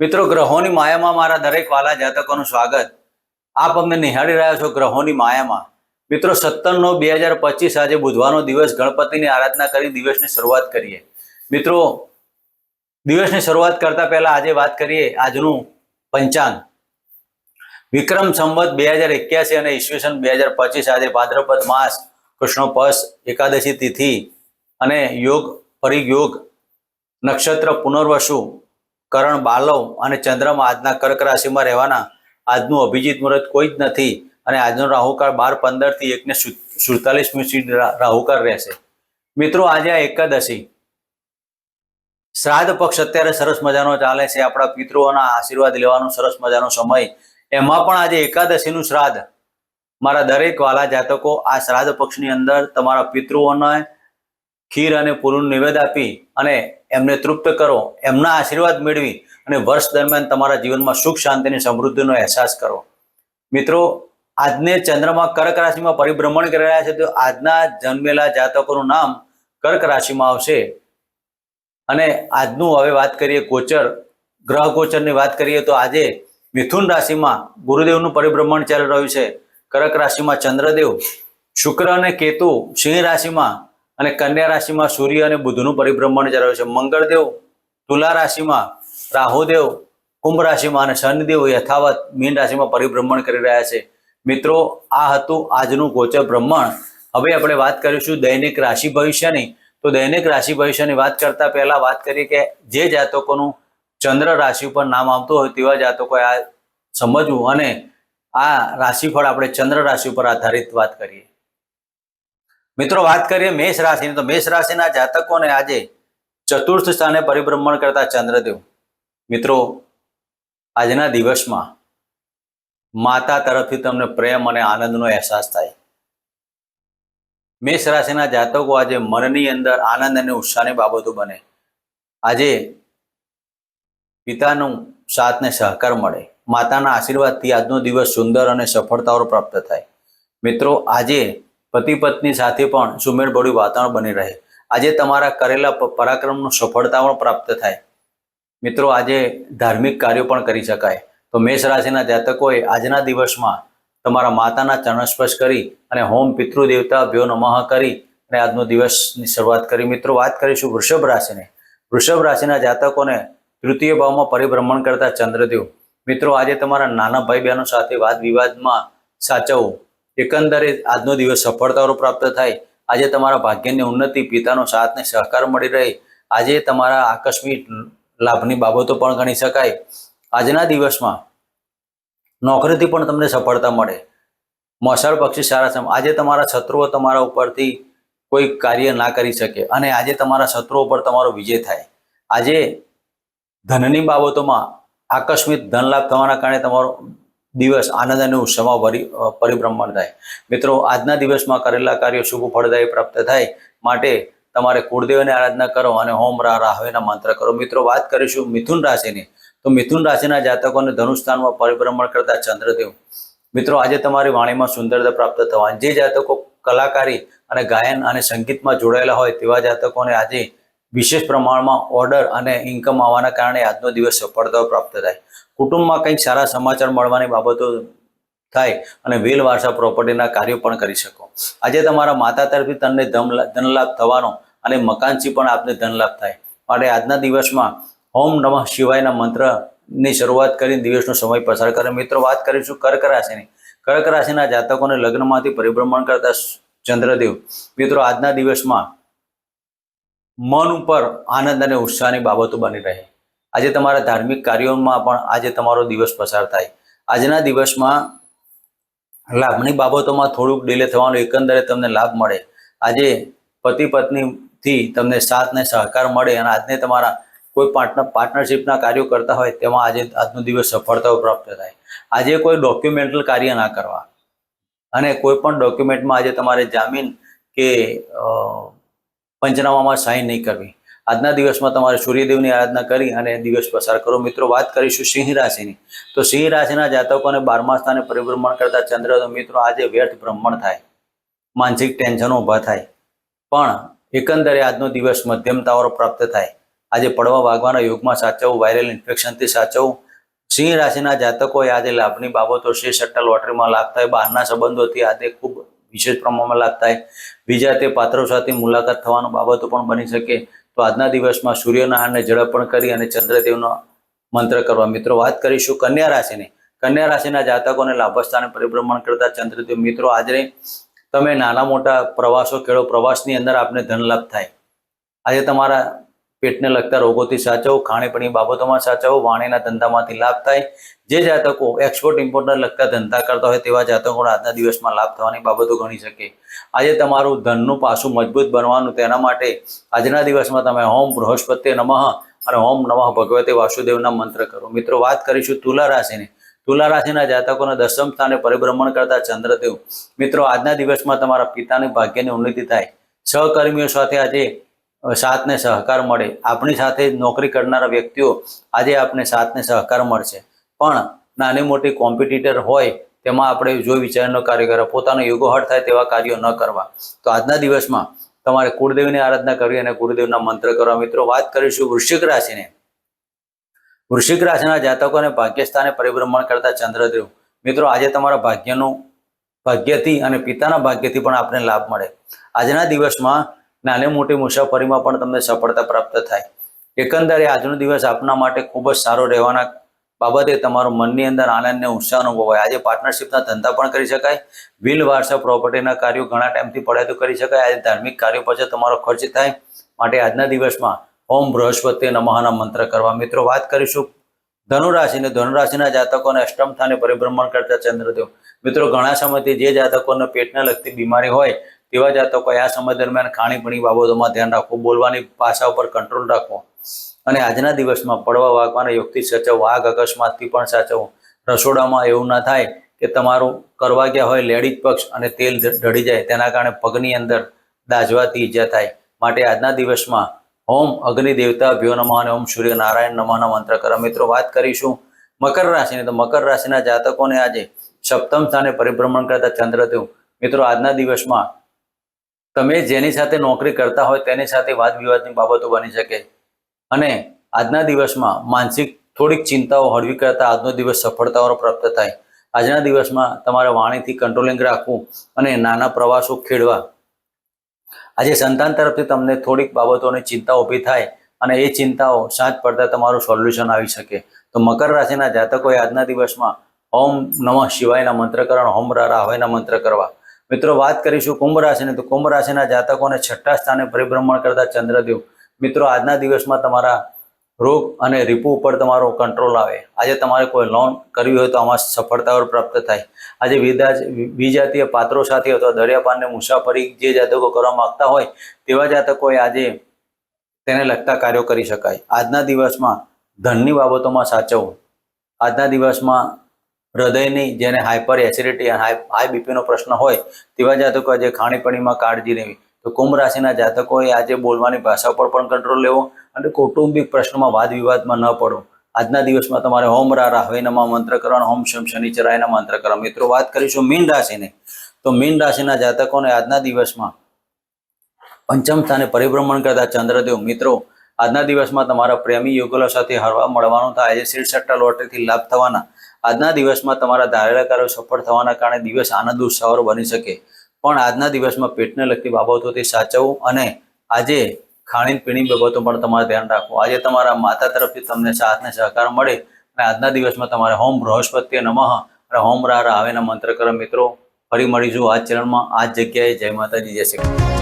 મિત્રો, ગ્રહોની માયામાં મારા દરેક વાલા જાતકોનું સ્વાગત. આપ અમને નિહાળી રહ્યા છો ગ્રહોની માયામાં. મિત્રો સત્તર બે હજાર પચીસ આજે બુધવારનો દિવસ. ગણપતિની આરાધના કરી દિવસની શરૂઆત કરીએ. મિત્રો, દિવસની શરૂઆત કરતા પહેલા આજે વાત કરીએ આજનું પંચાંગ. વિક્રમ સંવત બે હજાર એક્યાસી અને ઈસવીસન બે હજાર પચીસ આજે ભાદ્રપદ માસ કૃષ્ણ પસ એકાદશી તિથિ અને યોગ, પરિયોગ નક્ષત્ર પુનર્વસુ કરણ બાલવ અને ચંદ્રમાં આજના કર્ક રાશિમાં રહેવાના. આજનું અભિજીત મુહૂર્ત કોઈ જ નથી અને આજનો રાહુકાળ બાર પંદરથી એકને સુડતાલીસ મિનિટ રાહુકાળ રહેશે. મિત્રો, આજે આ એકાદશી. શ્રાદ્ધ પક્ષ અત્યારે સરસ મજાનો ચાલે છે. આપણા પિતૃઓના આશીર્વાદ લેવાનો સરસ મજાનો સમય. એમાં પણ આજે એકાદશીનું શ્રાદ્ધ. મારા દરેક વાલા જાતકો, આ શ્રાદ્ધ પક્ષની અંદર તમારા પિતૃઓને ખીર અને પૂરું નિવેદ આપી અને એમને તૃપ્ત કરો, એમના આશીર્વાદ મેળવી અને વર્ષ દરમિયાન તમારા જીવનમાં સુખ, શાંતિ અને સમૃદ્ધિનો અહેસાસ કરો. મિત્રો, આજને ચંદ્રમાં કર્ક રાશિમાં પરિભ્રમણ કરી રહ્યા છે, તો આજના જન્મેલા જાતકોનું નામ કર્ક રાશિમાં આવશે. અને આજનું હવે વાત કરીએ ગોચર, ગ્રહ ગોચરની વાત કરીએ, તો આજે મિથુન રાશિમાં ગુરુદેવનું પરિભ્રમણ ચાલી રહ્યું છે. કર્ક રાશિમાં ચંદ્રદેવ, શુક્ર અને કેતુ સિંહ રાશિમાં અને કન્યા રાશિમાં સૂર્ય અને બુધનું પરિભ્રમણ રહ્યું છે. મંગળદેવ તુલા રાશિમાં રાહુદેવ કુંભ રાશિમાં અને શનિદેવ યથાવત મીન રાશિમાં પરિભ્રમણ કરી રહ્યા છે. મિત્રો, આ હતું આજનું ગોચર બ્રહ્મણ હવે આપણે વાત કરીશું દૈનિક રાશિ ભવિષ્યની. તો દૈનિક રાશિ ભવિષ્યની વાત કરતા પહેલા વાત કરીએ કે જે જાતકોનું ચંદ્ર રાશિ ઉપર નામ આવતું હોય તેવા જાતકોએ આ સમજવું અને આ રાશિફળ આપણે ચંદ્ર રાશિ ઉપર આધારિત વાત કરીએ. મિત્રો, વાત કરીએ મેષ રાશિની. તો મેષ રાશિના જાતકોને આજે ચતુર્થ સ્થાને પરિભ્રમણ કરતા ચંદ્રદેવ. મિત્રો, આજના દિવસમાં માતા તરફથી તમને પ્રેમ અને આનંદનો અહેસાસ થાય. મેષ રાશિના જાતકો આજે મનની અંદર આનંદ અને ઉત્સાહની બાબતો બને. આજે પિતાનું સાથ ને સહકાર મળે. માતાના આશીર્વાદથી આજનો દિવસ સુંદર અને સફળતાઓ પ્રાપ્ત થાય. મિત્રો, આજે પતિ પત્ની સાથે પણ સુમેળભર્યું વાતાવરણ બની રહે. આજે તમારા કરેલા પરાક્રમનું સફળતા પણ પ્રાપ્ત થાય. મિત્રો, આજે ધાર્મિક કાર્યો પણ કરી શકાય. તો મેષ રાશિના જાતકોએ આજના દિવસમાં તમારા માતાના ચરણસ્પર્શ કરી અને હોમ પિતૃ દેવતા ભ્યો નમઃ કરી અને આજનો દિવસની શરૂઆત કરી. મિત્રો, વાત કરીશું વૃષભ રાશિને. વૃષભ રાશિના જાતકોને તૃતીય ભાવમાં પરિભ્રમણ કરતા ચંદ્રદેવ. મિત્રો, આજે તમારા નાના ભાઈ બહેનો સાથે વાદ વિવાદમાં સાચવવું એકંદરે આજનો દિવસ સફળતાઓ પ્રાપ્ત થાય. આજે તમારા ભાગ્યની ઉન્નતિ, પિતાનો સાથ ને સહકાર મળી રહે. આજે તમારા આકસ્મિક લાભની બાબતો પણ ગણી શકાય. આજના દિવસમાં નોકરીથી પણ તમને સફળતા મળે. મોસાળ પક્ષી સારા સમ આજે તમારા શત્રુઓ તમારા ઉપરથી કોઈ કાર્ય ના કરી શકે અને આજે તમારા શત્રુઓ પર તમારો વિજય થાય. આજે ધનની બાબતોમાં આકસ્મિક ધન લાભ થવાના કારણે તમારો દિવસ આનંદ અને ઉત્સવમાં પરિભ્રમણ થાય. મિત્રો, આજના દિવસમાં કરેલા કાર્યો શુભ ફળદાયી પ્રાપ્ત થાય માટે તમારે કુળદેવની આરાધના કરો અને હોમ રા રાહવેના મંત્ર કરો. મિત્રો, વાત કરીશું મિથુન રાશિની. તો મિથુન રાશિના જાતકોને ધનુસ્થાનમાં પરિભ્રમણ કરતા ચંદ્રદેવ. મિત્રો, આજે તમારી વાણીમાં સુંદરતા પ્રાપ્ત થવાની. જે જાતકો કલાકારી અને ગાયન અને સંગીતમાં જોડાયેલા હોય તેવા જાતકોને આજે વિશેષ પ્રમાણમાં ઓર્ડર અને ઇન્કમ આવવાના કારણે આજનો દિવસ સફળતાઓ પ્રાપ્ત થાય. કુટુંબમાં કંઈક સારા સમાચાર મળવાની બાબતો થાય અને વેલ વારસા પ્રોપર્ટીના કાર્યો પણ કરી શકો. આજે તમારા માતા તરફથી તમને ધન ધનલાભ થવાનો અને મકાનથી પણ આપને ધનલાભ થાય. માટે આજના દિવસમાં ઓમ નમઃ શિવાયના મંત્રની શરૂઆત કરીને દિવસનો સમય પસાર કરે. મિત્રો, વાત કરીશું કર્ક રાશિની. કર્ક રાશિના જાતકોને લગ્નમાંથી પરિભ્રમણ કરતા ચંદ્રદેવ. મિત્રો, આજના દિવસમાં મન ઉપર આનંદ અને ઉત્સાહની બાબતો બની રહે. આજે તમારા ધાર્મિક કાર્યોમાં પણ આજે તમારો દિવસ પસાર થાય. આજના દિવસમાં લાભની બાબતોમાં થોડુંક ડિલે થવાનો એકંદરે તમને લાભ મળે. આજે પતિ પત્નીથી તમને સાથ ને સહકાર મળે અને આજને તમારા કોઈ પાર્ટનર પાર્ટનરશિપના કાર્યો કરતા હોય તેમાં આજે આજનો દિવસ સફળતાઓ પ્રાપ્ત થાય. આજે કોઈ ડોક્યુમેન્ટલ કાર્ય ના કરવા. અને કોઈ પણ ડોક્યુમેન્ટમાં આજે તમારે જામીન કે પંચનામામાં સાઈન નહીં કરવી. આજના દિવસમાં તમારે સૂર્યદેવની આરાધના કરી અને દિવસ પસાર કરો. મિત્રો, વાત કરીશું સિંહ રાશિની. તો સિંહ રાશિના જાતકોને બારમા સ્થાને પરિભ્રમણ કરતા ચંદ્ર મિત્રો, આજે વ્યર્થ ભ્રમણ થાય. માનસિક ટેન્શનો ઊભા થાય. પણ એકંદરે આજનો દિવસ મધ્યમતાઓ પ્રાપ્ત થાય. આજે પડવા વાગવાના યોગમાં સાચવવું વાયરલ ઇન્ફેક્શનથી સાચવવું સિંહ રાશિના જાતકોએ આજે લાભની બાબતો શ્રી સટ્ટા લોટરીમાં લાભ થાય બહારના સંબંધોથી આજે ખૂબ વિશેષ પ્રમાણમાં લાભ થાય. બીજા તે પાત્રો સાથે મુલાકાત થવાનું બાબતો પણ બની શકે. તો આજના દિવસમાં સૂર્યનારાયણને ઝડપણ કરી અને ચંદ્રદેવનો મંત્ર કરવા. મિત્રો, વાત કરીશું કન્યા રાશિની. કન્યા રાશિના જાતકોને લાભસ્થાને પરિભ્રમણ કરતા ચંદ્રદેવ, મિત્રો, આજે તમે નાના મોટા પ્રવાસો ખેડો. પ્રવાસની અંદર આપને ધન લાભ થાય. આજે તમારા પેટને લગતા રોગોથી સાચવો ખાણીપીણી બાબતોમાં સાચવો, વાણીના ધંધામાંથી લાભ થાય. જે જાતકો એક્સપોર્ટ ઇમ્પોર્ટને લગતા ધંધા કરતા હોય તેવા જાતકોને આજના દિવસમાં લાભ થવાની બાબતો ગણી શકે. આજે તમારું ધનનું પાસું મજબૂત બનવાનું તેના માટે આજના દિવસમાં તમે હોમ બૃહસ્પતિ નમઃ અને હોમ નમઃ ભગવતે વાસુદેવના મંત્ર કરો. મિત્રો, વાત કરીશું તુલા રાશિની. તુલા રાશિના જાતકોના દસમ સ્થાને પરિભ્રમણ કરતા ચંદ્રદેવ. મિત્રો, આજના દિવસમાં તમારા પિતાની ભાગ્યની ઉન્નતિ થાય. સહકર્મીઓ સાથે આજે સાથ ને સહકાર મળે. આપણી સાથે નોકરી કરનારા વ્યક્તિઓ આજે આપને સાથને સહકાર મળશે. પણ નાની મોટી કોમ્પિટિટર હોય તેમાં આપણે જો વિચારનો કાર્ય કરે, પોતાનો યોગોહટ થાય તેવા કાર્યો ન કરવા. તો આજના દિવસમાં તમારે કુળદેવની આરાધના કરવી અને કુળદેવના મંત્ર કરવા. મિત્રો, વાત કરીશું વૃશ્ચિક રાશિને. વૃશ્ચિક રાશિના જાતકોને ભાગ્યસ્થાને પરિભ્રમણ કરતા ચંદ્રદેવ. મિત્રો, આજે તમારા ભાગ્યનું, ભાગ્યથી અને પિતાના ભાગ્યથી પણ આપને લાભ મળે. આજના દિવસમાં નાની મોટી મુસાફરીમાં પણ તમને સફળતા પ્રાપ્ત થાય. એકંદરે આજનો દિવસ આપના માટે ખૂબ જ સારો રહેવાના બાબતે તમારું મનની અંદર આનંદ ને ઉત્સાહ અનુભવાય. આજે પાર્ટનરશિપના ધંધા પણ કરી શકાય. વિલ વારસા પ્રોપર્ટીના કાર્યો ઘણા ટાઈમથી પડે તો કરી શકાય. આજે ધાર્મિક કાર્યો પછી તમારો ખર્ચ થાય. માટે આજના દિવસમાં ઓમ બૃહસ્પતિ નમહાના મંત્ર કરવા. મિત્રો, વાત કરીશું ધનુરાશિને ધનુરાશિના જાતકોને અષ્ટમ સ્થાને પરિભ્રમણ કરતા ચંદ્રદેવ. મિત્રો, ઘણા સમયથી જે જાતકોને પેટને લગતી બીમારી હોય તેવા જાતકોએ આ સમય દરમિયાન ખાણીપીણી બાબતોમાં ધ્યાન રાખવું, બોલવાની ભાષા ઉપર કંટ્રોલ રાખવો અને આજના દિવસમાં પડવા વાગવાના યોગથી સાચવવું આગ અકસ્માતથી પણ સાચવવું રસોડામાં એવું ના થાય કે તમારું કરવા ગયા હોય લેડીઝ પક્ષ અને તેલ ઢળી જાય, તેના કારણે પગની અંદર દાઝવાથી ઈજા થાય. માટે આજના દિવસમાં ઓમ અગ્નિ દેવતા ભ્યો નમઃ અને ઓમ સૂર્ય નારાયણ નમઃના મંત્ર કરો. મિત્રો, વાત કરીશું મકર રાશિની. તો મકર રાશિના જાતકોને આજે સપ્તમ સ્થાને પરિભ્રમણ કરતા ચંદ્રદેવ મિત્રો, આજના દિવસમાં તમે જેની સાથે નોકરી કરતા હોય તેની સાથે વાદ વિવાદની બાબતો બની શકે. અને આજના દિવસમાં માનસિક થોડીક ચિંતાઓ હળવી કરતા આજનો દિવસ સફળતાઓ પ્રાપ્ત થાય. આજના દિવસમાં તમારે વાણીથી કંટ્રોલિંગ રાખવું અને નાના પ્રવાસો ખેડવા. આજે સંતાન તરફથી તમને થોડીક બાબતોની ચિંતા ઊભી થાય અને એ ચિંતાઓ સાંજ પડતા તમારું સોલ્યુશન આવી શકે. તો મકર રાશિના જાતકોએ આજના દિવસમાં ઓમ નમઃ શિવાયના મંત્ર કરવા હોમ રાહવેના મંત્ર કરવા. મિત્રો, વાત કરીશું કુંભ રાશિની. તો કુંભ રાશિના જાતકોને છઠ્ઠા સ્થાને પરિભ્રમણ કરતા ચંદ્રદેવ મિત્રો, આજના દિવસમાં તમારા રોગ અને રીપુ ઉપર તમારો કંટ્રોલ આવે. આજે તમારે કોઈ લોન કરવી હોય તો આમાં સફળતાઓ પ્રાપ્ત થાય. આજે વિધા વિજાતીય પાત્રો સાથે અથવા દરિયાપાનને મુસાફરી જે જાતકો કરવા માંગતા હોય, તેવા જાતકોએ આજે તેને લગતા કાર્યો કરી શકાય. આજના દિવસમાં ધનની બાબતોમાં સાચવવું. આજના દિવસમાં હૃદયની જેને હાઇપર એસિડિટી અને હાઈ બીપીનો પ્રશ્ન હોય, તેવા જાતકો આજે ખાણીપીણીમાં કાળજી લેવી. તો કુંભ રાશિના જાતકોએ આજે બોલવાની ભાષા પર પણ કંટ્રોલ લેવો અને કૌટુંબિક પ્રશ્નોમાં વાદ વિવાદમાં ન પડો આજના દિવસમાં તમારે હોમ રા, રાહવેનામાં મંત્ર કરવાનો, હોમ શમ શનિચરાયના મંત્ર કરવા મિત્રો, વાત કરીશું મીન રાશિને. તો મીન રાશિના જાતકોને આજના દિવસમાં પંચમ સ્થાને પરિભ્રમણ કરતા ચંદ્રદેવ, મિત્રો, આજના દિવસમાં તમારા પ્રેમી યુગલો સાથે હરવા મળવાનું થાય. આજે શીર સટ્ટા લોટરીથી લાભ થવાના. આજના દિવસમાં તમારા ધારેલા કાર્યો સફળ થવાના કારણે દિવસ આનંદ ઉત્સાહર બની શકે. પણ આજના દિવસમાં પેટને લગતી બાબતોથી સાચવવું અને આજે ખાણી પીણી બાબતો પણ તમારે ધ્યાન રાખવું. આજે તમારા માતા તરફથી તમને સાથ ને સહકાર મળે અને આજના દિવસમાં તમારે હોમ બૃહસ્પતિ નમઃ અને હોમ રાહ રાવેના મંત્ર કરો. મિત્રો, ફરી મળીશું આ ચરણમાં આ જગ્યાએ જય માતાજી, જય શ્રી